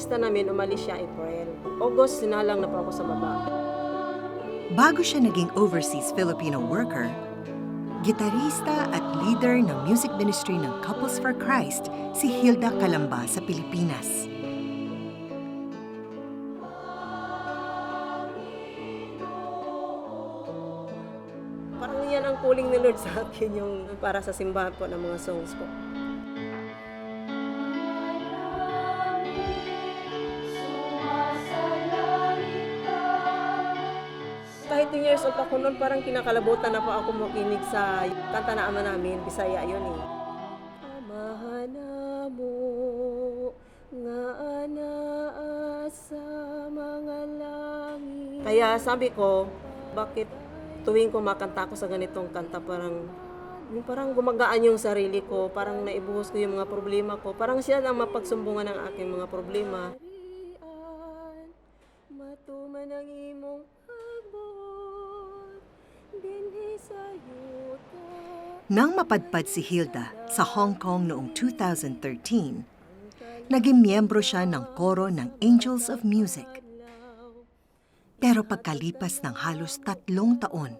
organista namin, umalis siya April. August, sinalang na po ako sa baba. Bago siya naging overseas Filipino worker, gitarista at leader ng music ministry ng Couples for Christ si Hilda Calamba sa Pilipinas. Parang yan ang calling ni Lord sa akin, yung para sa simbahan po ng mga songs po. Kahit 2 years old ako noon, parang kinakalabutan na po ako makinig sa kanta na ama namin, Bisaya yun eh. Amahan mo, nga anaa sa mga langit. Kaya sabi ko, bakit tuwing kumakanta ako sa ganitong kanta, parang yung parang gumagaan yung sarili ko, parang naibuhos ko yung mga problema ko. Parang siya ang mapagsumbungan ng aking mga problema. Nang mapadpad si Hilda sa Hong Kong noong 2013, naging miyembro siya ng koro ng Angels of Music. Pero pagkalipas ng halos tatlong taon,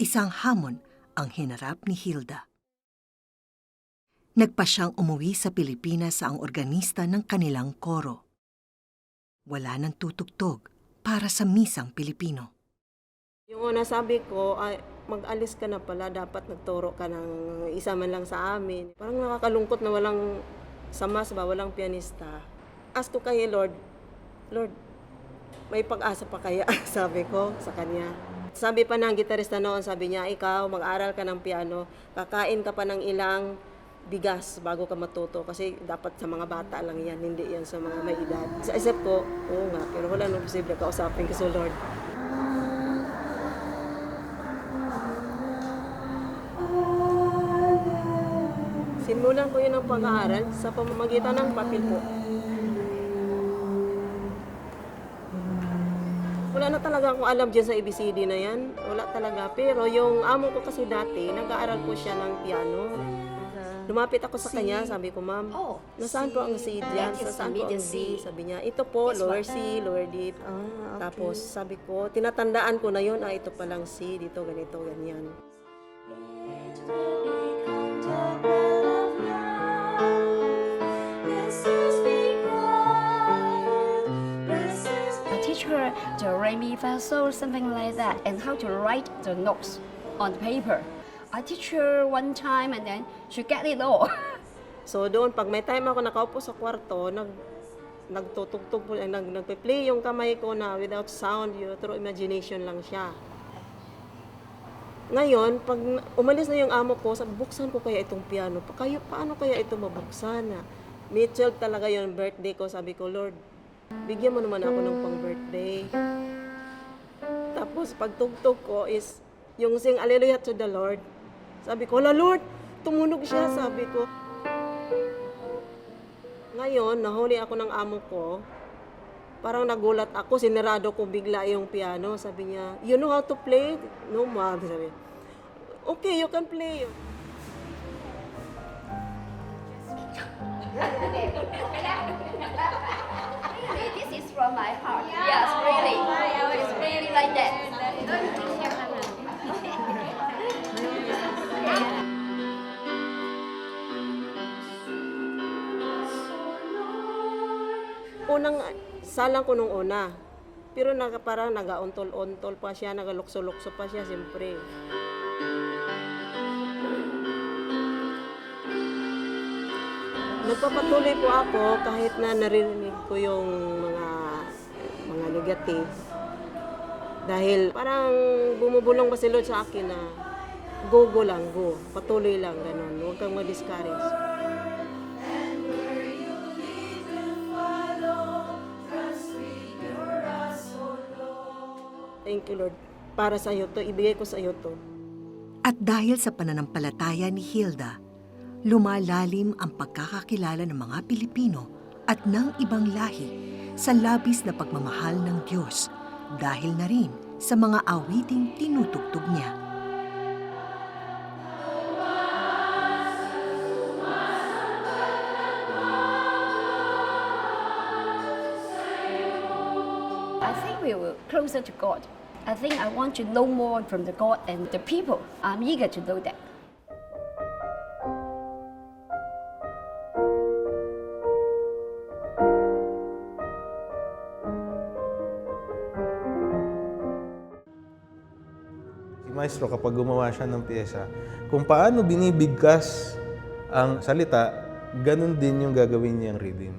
isang hamon ang hinarap ni Hilda. Nagpa siyang umuwi sa Pilipinas ang organista ng kanilang koro. Wala nang tutugtog para sa misang Pilipino. Yung una sabi ko, ay, mag-alis ka na pala, dapat nagturo ka ng isa man lang sa amin. Parang nakakalungkot na walang samas ba, walang pianista. Ask ko kay Lord, Lord, may pag-asa pa kaya? sabi ko sa kanya. Sabi pa ng gitarista noon, sabi niya, ikaw mag-aral ka ng piano, kakain ka pa ng ilang bigas bago ka matuto kasi dapat sa mga bata lang yan, hindi yan sa mga may edad. Sa isip ko, oo nga, pero wala nang posible kausapin ko sa Lord. Simulan ko yun ang pag-aaral sa pamamagitan ng papel po. Wala na talaga akong alam dyan sa ABCD na yan. Wala talaga. Pero yung amo ko kasi dati, nag-aaral po siya ng piano. Lumapit ako sa kanya, sabi ko, ma'am, Oh, nasaan po ang C dyan? That is Sa saan po ang D? C. Sabi niya, ito po, lower. C, lower D. Ah, okay. Tapos sabi ko, tinatandaan ko na yun, ah, ito palang C, dito, ganito, ganyan. I teach her the re mi fa sol something like that and how to write the notes on the paper. I teach her one time and then she get it all. So doon, pag may time ako nakaupo sa kwarto, nag nagtutugtog po, eh, nag, nagpe-play yung kamay ko na without sound, you, through imagination lang siya. Ngayon, pag umalis na yung amo ko, sabi, buksan ko kaya itong piano. Pa, kayo, paano kaya ito mabuksan? Na? May 12 talaga yung birthday ko. Sabi ko, Lord, bigyan mo naman ako ng pang-birthday. Tapos, pagtugtog ko is, yung sing Alleluia to the Lord. Sabi ko, Hala Lord, tumunog siya. Sabi ko, ngayon, nahuli ako ng amo ko. Parang nagulat ako, sinarado ko bigla yung piano. Sabi niya, you know how to play? No, ma'am. Sabi, okay, you can play. This is from my heart. Yes, really. It's really like that. Unang salang ko nung una. Pero naga, parang nagauntol-ontol pa siya, nagalukso-lukso pa siya, siyempre. Nagpapatuloy po ako kahit na naririnig ko yung mga mga negative. Dahil parang bumubulong ba si Lord sa akin na go, go lang, go. Patuloy lang, ganun. Huwag kang ma-discourage. Thank you, Lord. Para sa iyo to, ibigay ko sa iyo to. At dahil sa pananampalataya ni Hilda, lumalalim ang pagkakakilala ng mga Pilipino at ng ibang lahi sa labis na pagmamahal ng Diyos dahil na rin sa mga awiting tinutugtog niya. will closer to God. I think I want to know more from the God and the people. I'm eager to know that. Maestro, kapag gumawa siya ng pyesa, kung paano binibigkas ang salita, ganun din yung gagawin niyang rhythm.